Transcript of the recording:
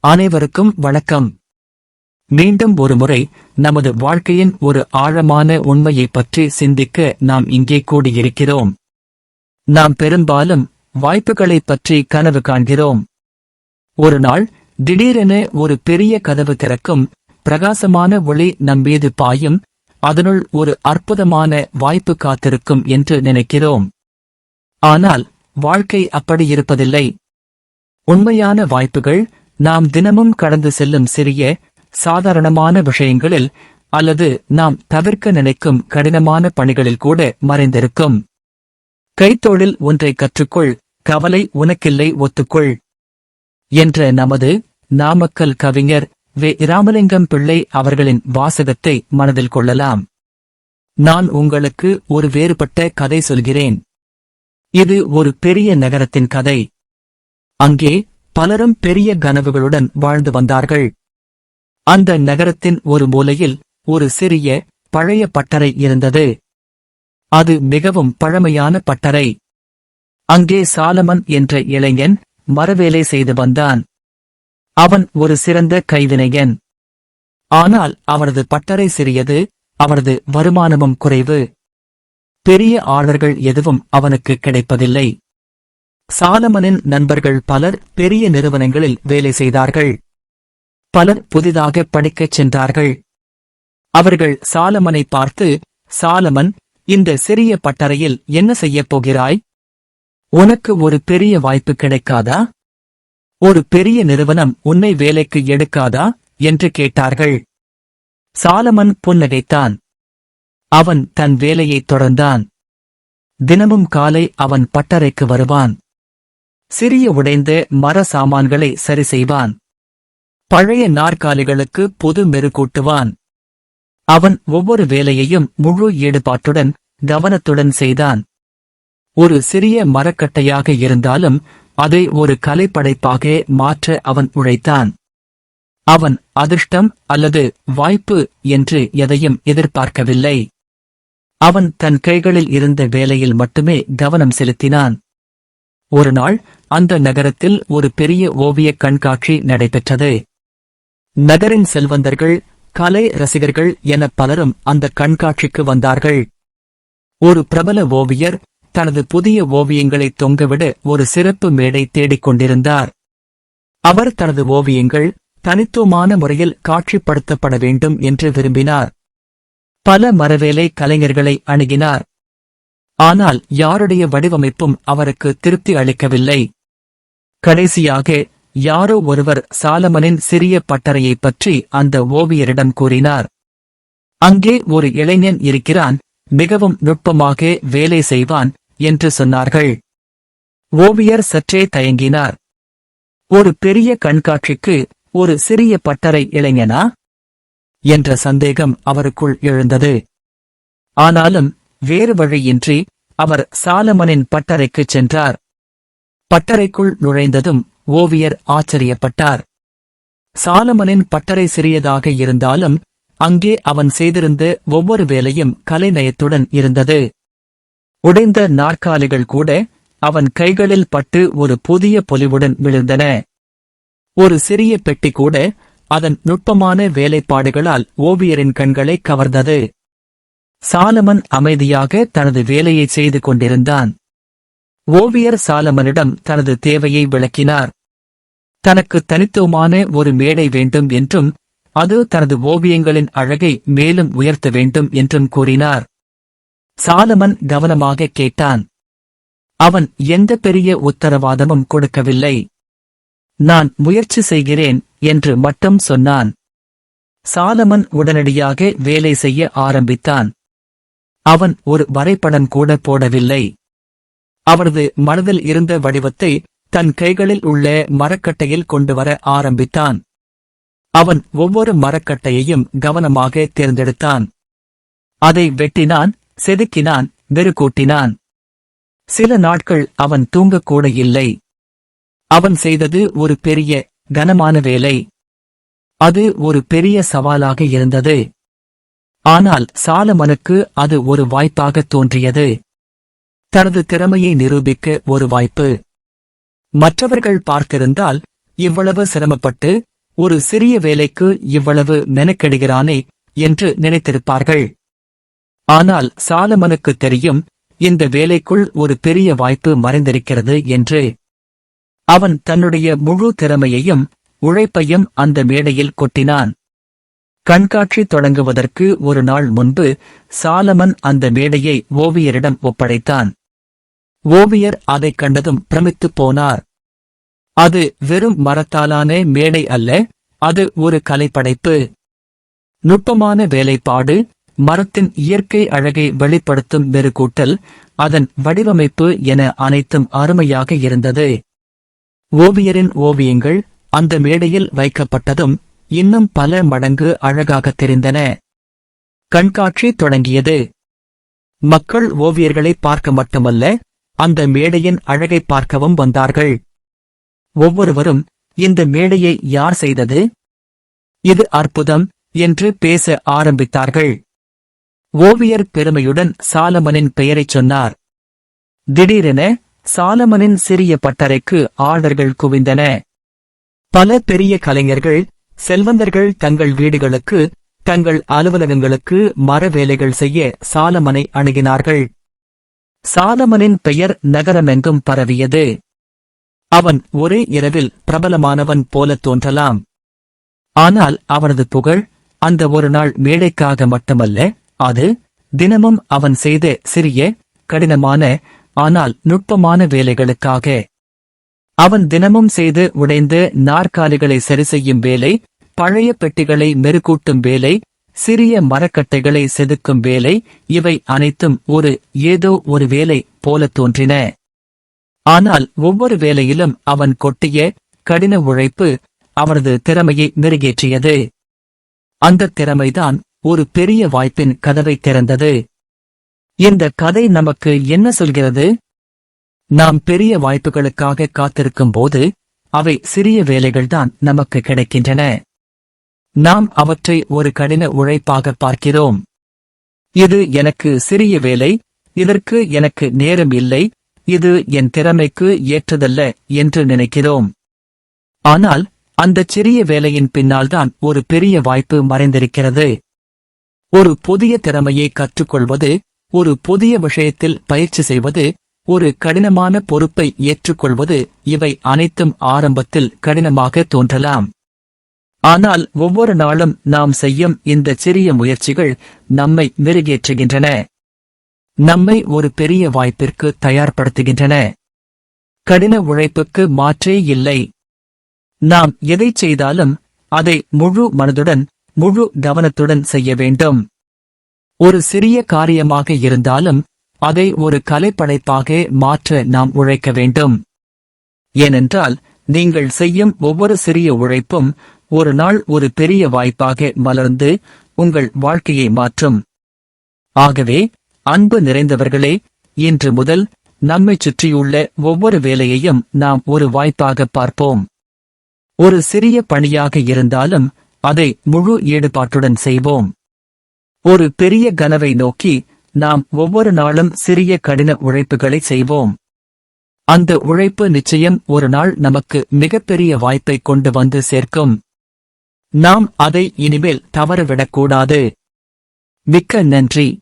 அனைவருக்கும் வணக்கம். மீண்டும் ஒருமுறை நமது வாழ்க்கையின் ஒரு ஆழமான உண்மையைப் பற்றி சிந்திக்க நாம் இங்கே கூடியிருக்கிறோம். நாம் பெரும்பாலும் வாய்ப்புகளைப் பற்றி கனவு காண்கிறோம். ஒரு நாள் திடீரென ஒரு பெரிய கதவு திறக்கும் பிரகாசமான ஒளி நம் மீது பாயும் அதனுள் ஒரு அற்புதமான வாய்ப்பு காத்திருக்கும் என்று நினைக்கிறோம். ஆனால் வாழ்க்கை அப்படி இருப்பதில்லை. உண்மையான வாய்ப்புகள் நாம் தினமும் கடந்து செல்லும் சிறிய சாதாரணமான விஷயங்களில் அல்லது நாம் தவிர்க்க நினைக்கும் கடினமான பணிகளில் கூட மறைந்திருக்கும். கைத்தொழில் ஒன்றை கற்றுக்கொள் கவலை உனக்கில்லை ஒத்துக்கொள். என்ற நமது நாமக்கல் கவிஞர் வே. ராமலிங்கம் பிள்ளை அவர்களின் வாசகத்தை மனதில் கொள்ளலாம். நான் உங்களுக்கு ஒரு வேறுபட்ட கதை சொல்கிறேன். இது ஒரு பெரிய நகரத்தின் கதை. அங்கே பலரும் பெரிய கனவுகளுடன் வாழ்ந்து வந்தார்கள். அந்த நகரத்தின் ஒரு மூலையில் ஒரு சிறிய பழைய பட்டறை இருந்தது. அது மிகவும் பழமையான பட்டறை. அங்கே சாலமன் என்ற இளைஞன் மரவேலை செய்து வந்தான். அவன் ஒரு சிறந்த கைவினையன் ஆனால் அவனது பட்டறை சிறியது அவனது வருமானமும் குறைவு. பெரிய ஆர்டர்கள் எதுவும் அவனுக்கு கிடைப்பதில்லை. சாலமனின் நண்பர்கள் பலர் பெரிய நிறுவனங்களில் வேலை செய்தார்கள். பலர் புதிதாக படிக்கச் சென்றார்கள். அவர்கள் சாலமனை பார்த்து சாலமன் இந்த சிறிய பட்டறையில் என்ன செய்யப் போகிறாய்? உனக்கு ஒரு பெரிய வாய்ப்பு கிடைக்காதா? ஒரு பெரிய நிறுவனம் உன்னை வேலைக்கு எடுக்காதா? என்று கேட்டார்கள். சாலமன் புன்னகைத்தான். அவன் தன் வேலையைத் தொடர்ந்தான். தினமும் காலை அவன் பட்டறைக்கு வருவான். சிறிய உடைந்த மர சாமான்களை சரி செய்வான். பழைய நாற்காலிகளுக்கு புது மெருகூட்டுவான் அவன் ஒவ்வொரு வேலையையும் முழு ஈடுபாட்டுடன் கவனத்துடன் செய்தான். ஒரு சிறிய மரக்கட்டையாக இருந்தாலும் அதை ஒரு கலைப்படைப்பாக மாற்ற அவன் உழைத்தான். அவன் அதிர்ஷ்டம் அல்லது வாய்ப்பு என்று எதையும் எதிர்பார்க்கவில்லை. அவன் தன் கைகளில் இருந்த வேலையில் மட்டுமே கவனம் செலுத்தினான். ஒரு நாள் அந்த நகரத்தில் ஒரு பெரிய ஓவியக் கண்காட்சி நடைபெற்றது. நகரின் செல்வந்தர்கள் கலை ரசிகர்கள் என பலரும் அந்த கண்காட்சிக்கு வந்தார்கள். ஒரு பிரபல ஓவியர் தனது புதிய ஓவியங்களை தொங்கவிட ஒரு சிறப்பு மேடை தேடிக் கொண்டிருந்தார். அவர் தனது ஓவியங்கள் தனித்துவமான முறையில் காட்சிப்படுத்தப்பட வேண்டும் என்று விரும்பினார். பல மரவேலை கலைஞர்களை அணுகினார். ஆனால் யாருடைய வடிவமைப்பும் அவருக்கு திருப்தி அளிக்கவில்லை. கடைசியாக யாரோ ஒருவர் சாலமனின் சிறிய பட்டறையைப் பற்றி அந்த ஓவியரிடம் கூறினார். அங்கே ஒரு இளைஞன் இருக்கிறான் மிகவும் நுட்பமாக வேலை செய்வான் என்று சொன்னார்கள். ஓவியர் சற்றே தயங்கினார். ஒரு பெரிய கண்காட்சிக்கு ஒரு சிறிய பட்டறை இளைஞனா? என்ற சந்தேகம் அவருக்குள் எழுந்தது. ஆனாலும் வேறு வழியின்றி அவர் சாலமனின் பட்டறைக்குச் சென்றார். பட்டறைக்குள் நுழைந்ததும் ஓவியர் ஆச்சரியப்பட்டார். சாலமனின் பட்டறை சிறியதாக இருந்தாலும் அங்கே அவன் செய்திருந்த ஒவ்வொரு வேலையும் கலைநயத்துடன் இருந்தது. உடைந்த நாற்காலிகள் கூட அவன் கைகளில் பட்டு ஒரு புதிய பொலிவுடன் விழுந்தன. ஒரு சிறிய பெட்டி கூட அதன் நுட்பமான வேலைப்பாடுகளால் ஓவியரின் கண்களை கவர்ந்தது. சாலமன் அமைதியாக தனது வேலையை செய்து கொண்டிருந்தான். ஓவியர் சாலமனிடம் தனது தேவையை விளக்கினார். தனக்கு தனித்துவமான ஒரு மேடை வேண்டும் என்றும் அது தனது ஓவியங்களின் அழகை மேலும் உயர்த்த வேண்டும் என்றும் கூறினார். சாலமன் கவனமாக கேட்டான். அவன் எந்த பெரிய உத்தரவாதமும் கொடுக்கவில்லை. நான் முயற்சி செய்கிறேன் என்று மட்டும் சொன்னான். சாலமன் உடனடியாக வேலை செய்ய ஆரம்பித்தான். அவன் ஒரு வரைபடம் கூட போடவில்லை. அவரது மனதில் இருந்த வடிவத்தை தன் கைகளில் உள்ள மரக்கட்டையில் கொண்டு வர ஆரம்பித்தான். அவன் ஒவ்வொரு மரக்கட்டையையும் கவனமாக தேர்ந்தெடுத்தான். அதை வெட்டினான் செதுக்கினான் வெறுக்கூட்டினான் சில நாட்கள் அவன் தூங்கக்கூட இல்லை. அவன் செய்தது ஒரு பெரிய கனமான வேலை. அது ஒரு பெரிய சவாலாக இருந்தது. ஆனால் சாலமனுக்கு அது ஒரு வாய்ப்பாக தோன்றியது. தனது திறமையை நிரூபிக்க ஒரு வாய்ப்பு. மற்றவர்கள் பார்த்திருந்தால் இவ்வளவு சிரமப்பட்டு ஒரு சிறிய வேலைக்கு இவ்வளவு மெனக்கெடுகிறானே என்று நினைத்திருப்பார்கள். ஆனால் சாலமனுக்கு தெரியும் இந்த வேலைக்குள் ஒரு பெரிய வாய்ப்பு மறைந்திருக்கிறது என்று. அவன் தன்னுடைய முழு திறமையையும் உழைப்பையும் அந்த மேடையில் கொட்டினான். கண்காட்சி தொடங்குவதற்கு ஒரு நாள் முன்பு சாலமன் அந்த மேடையை ஓவியரிடம் ஒப்படைத்தான். ஓவியர் அதைக் கண்டதும் பிரமித்துப் போனார். அது வெறும் மரத்தாலான மேடை அல்ல அது ஒரு கலைப்படைப்பு. நுட்பமான வேலைப்பாடு மரத்தின் இயற்கை அழகை வெளிப்படுத்தும் மெருகூட்டல் அதன் வடிவமைப்பு என அனைத்தும் அருமையாக இருந்தது. ஓவியரின் ஓவியங்கள் அந்த மேடையில் வைக்கப்பட்டதும் இன்னும் பல மடங்கு அழகாக தெரிந்தன. கண்காட்சி தொடங்கியது. மக்கள் ஓவியர்களை பார்க்க மட்டுமல்ல அந்த மேடையின் அழகை பார்க்கவும் வந்தார்கள். ஒவ்வொருவரும் இந்த மேடையை யார் செய்தது? இது அற்புதம் என்று பேச ஆரம்பித்தார்கள். ஓவியர் பெருமையுடன் சாலமனின் பெயரைச் சொன்னார். திடீரென சாலமனின் சிறிய பட்டறைக்கு ஆர்டர்கள் குவிந்தன. பல பெரிய கலைஞர்கள் செல்வந்தர்கள் தங்கள் வீடுகளுக்கு தங்கள் அலுவலகங்களுக்கு மர வேலைகள் செய்ய சாலமனை அணுகினார்கள். சாலமனின் பெயர் நகரமெங்கும் பரவியது. அவன் ஒரே இரவில் பிரபலமானவன் போல தோன்றலாம். ஆனால் அவனது புகழ் அந்த ஒரு நாள் மேடைக்காக மட்டுமல்ல அது தினமும் அவன் செய்த சிறிய கடினமான ஆனால் நுட்பமான வேலைகளுக்காக. அவன் தினமும் செய்து உடைந்து நாற்காலிகளை சரி செய்யும் வேலை பழைய பெட்டிகளை மெருகூட்டும் வேலை சிறிய மரக்கட்டைகளை செதுக்கும் வேலை இவை அனைத்தும் ஒரு ஏதோ ஒரு வேலை போல தோன்றின. ஆனால் ஒவ்வொரு வேலையிலும் அவன் கொட்டிய கடின உழைப்பு அவனது திறமையை மெருகேற்றியது அந்த திறமைதான் ஒரு பெரிய வாய்ப்பின் கதவை திறந்தது. இந்த கதை நமக்கு என்ன சொல்கிறது? நாம் பெரிய வாய்ப்புகளுக்காக காத்திருக்கும் போது அவை சிறிய வேலைகள்தான் நமக்கு கிடைக்கின்றன. நாம் அவற்றை ஒரு கடின உழைப்பாக பார்க்கிறோம். இது எனக்கு சிறிய வேலை இதற்கு எனக்கு நேரம் இல்லை இது என் திறமைக்கு ஏற்றதல்ல என்று நினைக்கிறோம். ஆனால் அந்தச் சிறிய வேலையின் பின்னால்தான் ஒரு பெரிய வாய்ப்பு மறைந்திருக்கிறது. ஒரு புதிய திறமையை கற்றுக்கொள்வது ஒரு புதிய விஷயத்தில் பயிற்சி செய்வது ஒரு கடினமான பொறுப்பை ஏற்றுக்கொள்வது இவை அனைத்தும் ஆரம்பத்தில் கடினமாக தோன்றலாம். ஆனால் ஒவ்வொரு நாளும் நாம் செய்யும் இந்த சிறிய முயற்சிகள் நம்மை மெருகேற்றுகின்றன. நம்மை ஒரு பெரிய வாய்ப்பிற்கு தயார்படுத்துகின்றன. கடின உழைப்புக்கு மாற்றே இல்லை. நாம் எதை செய்தாலும் அதை முழு மனதுடன் முழு கவனத்துடன் செய்ய வேண்டும். ஒரு சிறிய காரியமாக இருந்தாலும் அதை ஒரு கலைப்படைப்பாக மாற்ற நாம் உழைக்க வேண்டும். ஏனென்றால் நீங்கள் செய்யும் ஒவ்வொரு சிறிய உழைப்பும் ஒரு நாள் ஒரு பெரிய வாய்ப்பாக மலர்ந்து உங்கள் வாழ்க்கையை மாற்றும். ஆகவே அன்பு நிறைந்தவர்களே இன்று முதல் நம்மை சுற்றியுள்ள ஒவ்வொரு வேலையையும் நாம் ஒரு வாய்ப்பாக பார்ப்போம். ஒரு சிறிய பணியாக இருந்தாலும் அதை முழு ஈடுபாட்டுடன் செய்வோம். ஒரு பெரிய கனவை நோக்கி நாம் ஒவ்வொரு நாளும் சிறிய கடின உழைப்புகளை செய்வோம். அந்த உழைப்பு நிச்சயம் ஒரு நாள் நமக்கு மிகப்பெரிய வாய்ப்பை கொண்டு வந்து சேர்க்கும். நாம் அதை இனிமேல் தவறவிடக்கூடாது. மிக்க நன்றி.